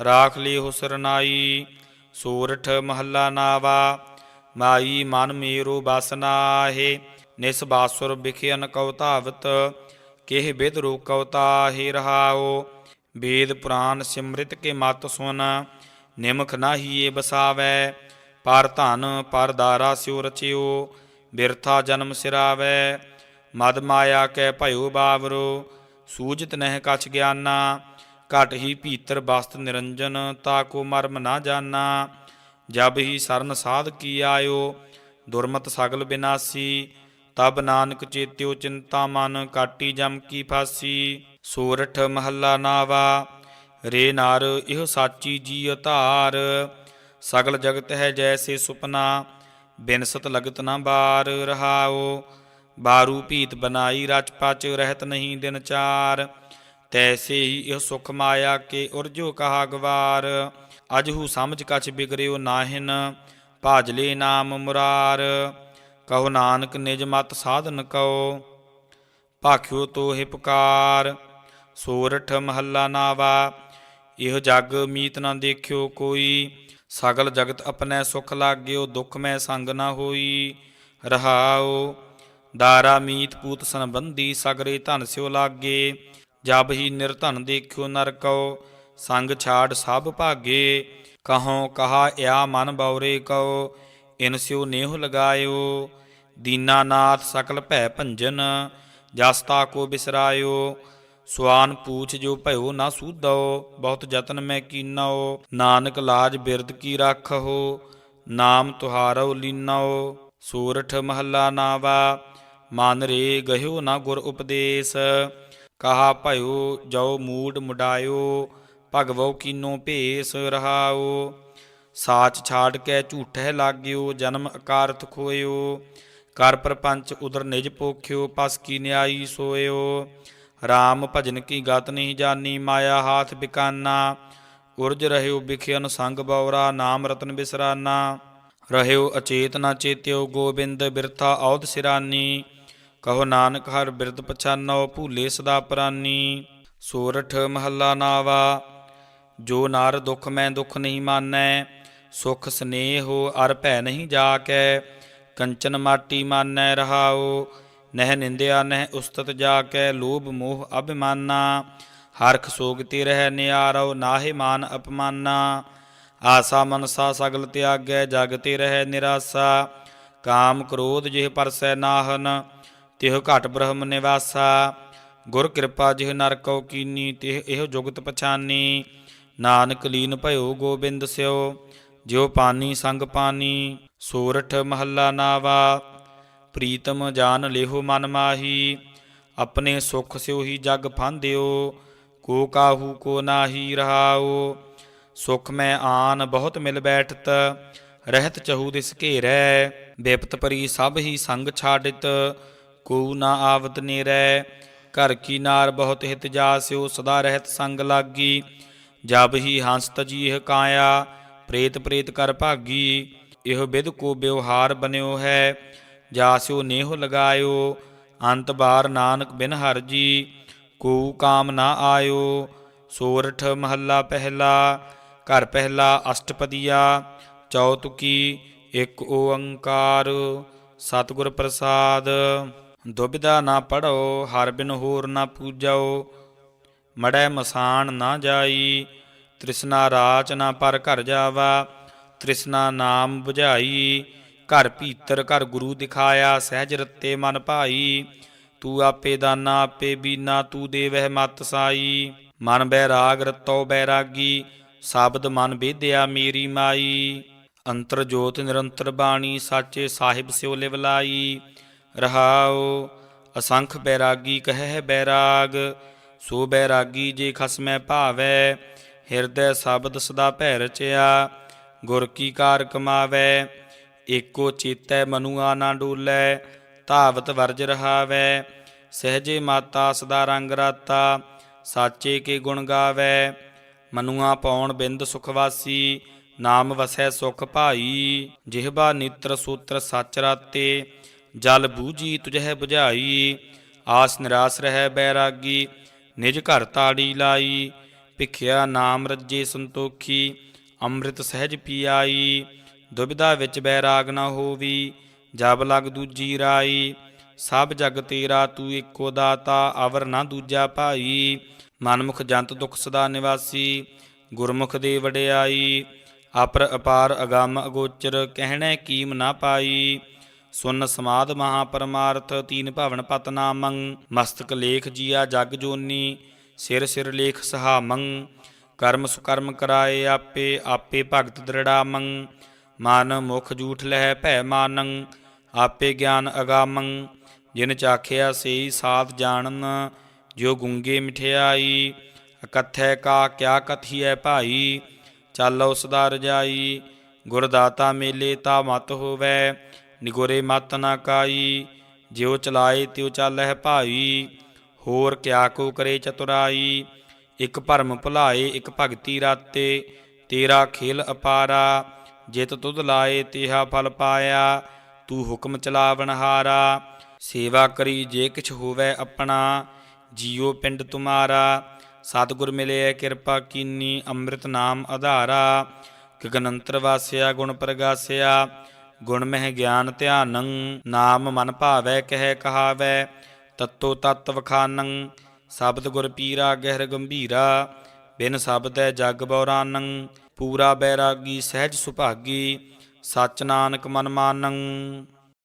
ਰਾਖ ਲਿਓ ਸਰਨਾਈ ਸੂਰਠ ਮਹੱਲਾ ਨਾਵਾ ਮਾਈ ਮਨ ਮੇਰੋ ਬਸਨਾਹੇ ਨਿਸਬਾਸੁਰ ਵਿਖਿਅਨ ਕਉ ਧਾਵਤ ਕਿਹ ਬਿਦ ਰੋਕਉ ਤਾਹੇ ਰਹਾਓ ਵੇਦ ਪੁਰਾਨ ਸਿਮ੍ਰਿਤ ਕੇ ਮਤ ਸੁਨ, ਨਿਮਖ ਨਾਹੀਏ ਬਸਾਵੈ, ਪਰ ਧਨ ਪਰ ਦਾਰਾ ਸਿਉ ਰਚਿਓ ਬਿਰਥਾ ਜਨਮ ਸਿਰਾਵੈ। ਮਦ ਮਾਇਆ ਕੈ ਭਇਓ ਬਾਵਰੋ, ਸੂਜਤ ਨਹਿ ਕਛ ਗਿਆਨਾ, ਘਟ ਹੀ ਭੀਤਰ ਬਸਤ ਨਿਰੰਜਨ, ਤਾ ਕੋ ਮਰਮ ਨਾ ਜਾਣਾ ਜਬ ਹੀ ਸਰਨ ਸਾਧ ਕੀ ਆਇਓ, ਦੁਰਮਤ ਸਗਲ ਬਿਨਾਸੀ, ਤਬ ਨਾਨਕ ਚੇਤਿਓ ਚਿੰਤਾ ਮਨ ਕਾਟੀ ਜਮ ਕੀ ਫਾਸੀ। ਸੂਰਠ ਮਹੱਲਾ ਨਾਵਾ, ਰੇ ਨਾਰ ਇਹ ਸਾਚੀ ਜੀ ਧਾਰ। ਸਗਲ ਜਗਤ ਹੈ ਜੈਸੇ ਸੁਪਨਾ, ਬਿਨਸਤ ਲਗਤ ਨਾ ਬਾਰ ਰਹਾਓ। ਬਾਰੂ ਭੀਤ ਬਨਾਈ ਰਚ ਪਚ ਰਹਿਤ ਨਹੀਂ ਦਿਨ ਚਾਰ। ਤੈਸੇ ਹੀ ਇਹ ਸੁਖ ਮਾਇਆ ਕੇ ਉਰਜੋ ਕਹਾ ਗਵਾਰ। ਅਜਹੂ ਸਮਝ ਕਛ ਬਿਗਰਿਓ ਨਾਹਿਨ ਭਾਜਲੇ ਨਾਮ ਮੁਰਾਰ। ਕਹੋ ਨਾਨਕ ਨਿਜ ਮਤ ਸਾਧਨ ਕਉ, ਭਾਖਿਓ ਤੋਹਿ ਪੁਕਾਰ ਸੋਰਠ ਮਹੱਲਾ ਨਾਵਾ, ਇਹ ਜਗ ਮੀਤ ਨਾ ਦੇਖਿਓ ਕੋਈ। ਸਗਲ ਜਗਤ ਆਪਣੈ ਸੁਖ ਲਾਗਿਓ, ਦੁਖ ਮੈਂ ਸੰਗ ਨਾ ਹੋਈ। ਰਹਾਉ, ਦਾਰਾ ਮੀਤ ਪੂਤ ਸੰਬੰਧੀ ਸਗਰੇ ਧਨ ਸਿਓ ਲਾਗੇ। ਜਬ ਹੀ ਨਿਰਧਨ ਦੇਖਿਓ ਨਰਕਉ ਸੰਗ ਛਾੜ ਸਭ ਭਾਗੇ ਕਹੋ ਕਹਾ ਇਆ ਮਨ ਬਉਰੇ ਕਉ, ਇਨ ਨੇਹ ਲਗਾਇਓ। ਦੀਨਾਨਾਥ ਸਕਲ ਭੈ ਭੰਜਨ ਜਸ ਕੋ ਬਿਸਰਾਇਓ। ਸੁਆਨ ਪੂਛ ਜੋ ਭਇਓ ਨਾ ਸੂਦੋ, ਬਹੁਤ ਯਤਨ ਮੈਂ ਕੀਨੋ। ਨਾਨਕ ਲਾਜ ਬਿਰਦ ਕੀ ਰਾਖੋ ਨਾਮ ਤੁਹਾਰੋ ਲੀਨੋ। ਸੂਰਠ ਮਹੱਲਾ ਨਾਵਾ, ਮਨ ਰੇ ਗਹਿਓ ਨਾ ਗੁਰ ਉਪਦੇਸ਼। ਕਹਾ ਭਇਓ ਜੋ ਮੂਡ ਮੁਡਾਇਓ ਭਗਵੋ ਕੀਨੋ ਭੇਸ ਰਹਾਓ ਸਾਚ ਛਾੜ ਕੇ ਝੂਠੇ ਲਾਗਿਓ, ਜਨਮ ਅਕਾਰਥ ਖੋਇਓ, ਕਰ ਪ੍ਰਪੰਚ ਉਦਰ ਨਿਜ ਪੋਖਿਓ, ਪਸ ਕੀ ਨਿਆਈ ਸੋਇਓ RAM ਭਜਨ ਕੀ ਗਤ ਨਹੀਂ ਜਾਨੀ, ਮਾਇਆ ਹਾਥ ਬਿਕਾਨਾ, ਉਰਜ ਰਹਿਓ ਬਿਖਿਆਨ ਸੰਗ ਬੌਰਾ, ਨਾਮ ਰਤਨ ਬਿਸਰਾਨਾ, ਰਹਿਓ ਅਚੇਤ ਨਾ ਚੇਤਿਓ, ਗੋਬਿੰਦ ਬਿਰਥਾ ਔਦ ਸਿਰਾਨੀ, ਕਹੋ ਨਾਨਕ ਹਰ ਬਿਰਦ ਪਛਾਨੋ, ਭੂਲੇ ਸਦਾ ਪ੍ਰਾਨੀ, ਸੋਰਠ ਮਹੱਲਾ ਨਾਵਾ ਜੋ ਨਰ ਦੁਖ ਮੈਂ ਦੁਖ ਨਹੀਂ ਮਾਨੈ, ਸੁਖ ਸਨੇਹੋ ਅਰ ਭੈ ਨਹੀਂ ਜਾ ਕੈ ਕੰਚਨ ਮਾਟੀ ਮਾਨੈ ਰਹਾਓ ਨਹਿ ਨਿੰਦਿਆ ਨਹਿ ਉਸਤਤ ਜਾ ਕੈ ਲੋਭ ਮੋਹ ਅਭਿਮਾਨਾ ਹਰਖ ਸੋਗਤੀ ਰਹਿ ਨਿਆਰੋ ਨਾਹਿ ਮਾਨ ਅਪਮਾਨਾ, ਆਸਾ ਮਨਸਾ ਸਗਲ ਤਿਆਗੈ, ਜਗ ਤੇ ਰਹਿ ਨਿਰਾਸਾ, ਕਾਮ ਕ੍ਰੋਧ ਜਿਹ ਪਰਸੈ ਨਾਹਨ, ਤਿਹ ਘਟ ਬ੍ਰਹਮ ਨਿਵਾਸਾ, ਗੁਰ ਕਿਰਪਾ ਜਿਹ ਨਰ ਕੀਨੀ, ਤਿਹ ਇਹੋ ਜੁਗਤ ਪਛਾਨੀ ਨਾਨਕ ਲੀਨ ਭਇਓ ਗੋਬਿੰਦ ਸਿਓ, ਜਿਉ ਪਾਨੀ ਸੰਗ ਪਾਨੀ, ਸੋਰਠ ਮਹੱਲਾ ਨਾਵਾ। ਪ੍ਰੀਤਮ ਜਾਨ ਲਿਹੋ ਮਨ ਮਾਹੀ, ਆਪਣੇ ਸੁਖ ਸਿਉ ਹੀ ਜਗ ਫਾਂਦਿਓ ਕੋ ਕਾਹੂ ਕੋ ਨਾਹੀ ਰਹਾਓ। ਸੁਖ ਮੈਂ ਆਨ ਬਹੁਤ ਮਿਲ ਬੈਠਤ, ਰਹਿਤ ਚਹੂ ਦਿਸ ਘੇਰੈ। ਬਿਪਤ ਪਰੀ ਸਭ ਹੀ ਸੰਗ ਛਾੜਿਤ ਕੋ ਨਾ ਆਵਤ ਨੇਰੈ। ਘਰ ਕੀ ਨਾਰ ਬਹੁਤ ਹਿਤ ਜਾਸਿਓ, ਸਦਾ ਰਹਿਤ ਸੰਗ ਲਾਗੀ। ਜਬ ਹੀ ਹੰਸ ਤਜੀਹ ਕਾਇਆ, ਪ੍ਰੇਤ ਪ੍ਰੇਤ ਕਰ ਭਾਗੀ, ਇਹੋ ਬਿਦ ਕੋ ਬਿਵਹਾਰ ਬਨਿਓ ਹੈ ਜਾਸਿਓ ਨੇਹ ਲਗਾਇਓ, ਅੰਤ ਬਾਰ ਨਾਨਕ ਬਿਨ ਹਰ ਜੀ ਕੋ ਕਾਮ ਨਾ ਆਇਓ, ਸੋਰਠ ਮਹੱਲਾ ਪਹਿਲਾ, ਘਰ ਪਹਿਲਾ ਅਸ਼ਟਪਦੀਆ ਚੌਤੁਕੀ ਇੱਕ ਓੰਕਾਰ, ਸਤਿਗੁਰ ਪ੍ਰਸਾਦ। ਦੁਬਿਧਾ ਨਾ ਪੜੋ ਹਰ ਬਿਨ ਹੋਰ ਨਾ ਪੂਜਾਓ ਮੜੈ ਮਸਾਨ ਨਾ ਜਾਈ, ਤ੍ਰਿਸ਼ਨਾ ਰਾਚ ਨਾ ਪਰ ਘਰ ਜਾਵਾ, ਤ੍ਰਿਸ਼ਨਾ ਨਾਮ 부ਝਾਈ ਘਰ ਭੀਤਰ ਘਰ ਗੁਰੂ ਦਿਖਾਇਆ, ਸਹਿਜ ਰੱਤੇ ਮਨ ਭਾਈ, ਤੂੰ ਆਪੇ ਦਾਨਾ, ਆਪੇ ਬੀਨਾ, ਤੂੰ ਦੇਵਹਿ ਮਤ ਸਾਈ। ਮਨ ਬੈਰਾਗ ਰਤੋ ਬੈਰਾਗੀ ਸ਼ਬਦ ਮਨ ਬੇਧਿਆ ਮੇਰੀ ਮਾਈ। ਅੰਤਰ ਜੋਤ ਨਿਰੰਤਰ ਬਾਣੀ, ਸਾਚੇ ਸਾਹਿਬ ਸਿਓ ਲਿਵ ਰਹਾਉ, ਅਸੰਖ ਬੈਰਾਗੀ ਕਹੈ ਬੈਰਾਗ ਸੋ ਬੈਰਾਗੀ ਜੇ ਖਸਮੈ ਭਾਵੈ, ਹਿਰਦੈ ਸ਼ਬਦ ਸਦਾ ਭੈ ਰਚਿਆ ਗੁਰ ਕੀ ਕਾਰ ਕਮਾਵੈ, ਏਕੋ ਚੇਤੈ ਮਨੁਆ ਨਾ ਡੋਲੈ, ਧਾਵਤ ਵਰਜ ਰਹਾਵੈ, ਸਹਜੇ ਮਾਤਾ ਸਦਾ ਰੰਗ ਰਾਤਾ, ਸਾਚੇ ਕੇ ਗੁਣ ਗਾਵੈ, ਮਨੁਆ ਪੌਣ ਬਿੰਦ ਸੁਖਵਾਸੀ ਨਾਮ ਵਸੈ ਸੁਖ ਭਾਈ, ਜਿਹਬਾ ਨਿਤਰ ਸੂਤਰ ਸੱਚ ਰਾਤੇ, ਜਲ ਬੂਝੀ ਤੁਝੈ 부ਝਾਈ ਆਸ ਨਿਰਾਸ ਰਹਿ ਬੈਰਾਗੀ ਨਿਜ ਘਰ ਤਾੜੀ ਲਾਈ, ਭਿਖਿਆ ਨਾਮ ਰੱਜੇ ਸੰਤੋਖੀ, ਅੰਮ੍ਰਿਤ ਸਹਿਜ ਪੀਆਈ, ਦੁਬਿਧਾ ਵਿੱਚ ਬੈਰਾਗ ਨਾ ਹੋਵੀ, ਜਬ ਲਗ ਦੂਜੀ ਰਾਈ, ਸਭ ਜਗ ਤੇਰਾ ਤੂੰ ਇੱਕੋ ਦਾਤਾ, ਅਵਰ ਨਾ ਦੂਜਾ ਭਾਈ, ਮਨਮੁਖ ਜੰਤ ਦੁਖ ਸਦਾ ਨਿਵਾਸੀ, ਗੁਰਮੁਖ ਦੇ ਵਡਿਆਈ, ਅਪਰ ਅਪਾਰ ਅਗੰਮ ਅਗੋਚਰ, ਕਹਿਣੈ ਕੀਮ ਨਾ ਪਾਈ ਸੁਨ ਸਮਾਦ ਮਹਾ ਪਰਮਾਰਥ ਤੀਨ ਭਵਨ ਪਤ ਨਾਮੰ, ਮਸਤਕ ਲੇਖ ਜੀਆ ਜਗ ਜੋਨੀ, ਸਿਰ ਸਿਰ ਲੇਖ ਸਹਾਮੰ, ਕਰਮ ਸੁਕਰਮ ਕਰਾਏ ਆਪੇ ਆਪੇ ਭਗਤ ਦ੍ਰਿੜਾਮੰ, ਮਨ ਮੁਖ ਜੂਠ ਲਹਿ ਭੈ ਮਾਨੰ, ਆਪੇ ਗਿਆਨ ਅਗਾਮੰ, ਜਿਨ ਚਾਖਿਆ ਸਈ ਸਾਥ ਜਾਣਨ, ਜੋ ਗੁੰਗੇ ਮਿਠਿਆਈ ਅਕਥੈ ਕਾ ਕਿਆ ਕਥੀਐ ਭਾਈ, ਚਾਲੋ ਸਦਾ ਰਜਾਈ, ਗੁਰਦਾਤਾ ਮੇਲੇ ਤਾ ਮਤ ਹੋਵੈ ਨਿਗੁਰੇ ਮਤ ਨਾ ਕਾਈ, ਜਿਉ ਚਲਾਏ ਤਿਉ ਚਾਲਹਿ ਭਾਈ, ਹੋਰ ਕਿਆ ਕੋ ਕਰੇ ਚਤੁਰਾਈ, ਇਕ ਭਰਮ ਭੁਲਾਏ, ਇਕ ਭਗਤੀ ਰਾਤੇ, ਤੇਰਾ ਖੇਲ ਅਪਾਰਾ, ਜਿਤ ਤੁਧ ਲਾਏ ਤੇਹਾ ਫਲ ਪਾਇਆ, ਤੂੰ ਹੁਕਮ ਚਲਾਵਨ ਹਾਰਾ, ਸੇਵਾ ਕਰੀ ਜੇ ਕਿਛ ਹੋਵੇ ਆਪਣਾ, ਜੀਉ ਪਿੰਡ ਤੁਮਾਰਾ, ਸਤਿਗੁਰ ਮਿਲਿਆ ਕਿਰਪਾ ਕੀਨੀ, ਅੰਮ੍ਰਿਤ ਨਾਮ ਆਧਾਰਾ, ਗਗਨੰਤਰ ਵਾਸਿਆ, ਗੁਣ ਪ੍ਰਗਾਸਿਆ ਗੁਣ ਮਹਿ ਗਿਆਨ ਧਿਆਨੰ, ਨਾਮ ਮਨ ਭਾਵੈ ਕਹਿ ਕਹਾਵੈ, ਤਤੋ ਤਤ ਵਖਾਨੰ, ਸ਼ਬਦ ਗੁਰ ਪੀਰਾ ਗਹਿਰ ਗੰਭੀਰਾ, ਬਿਨ ਸ਼ਬਦੈ ਜਗ ਬੌਰਾਨੰ, ਪੂਰਾ ਬੈਰਾਗੀ ਸਹਿਜ ਸੁਭਾਗੀ, ਸਚ ਨਾਨਕ ਮਨ ਮਾਨੰ।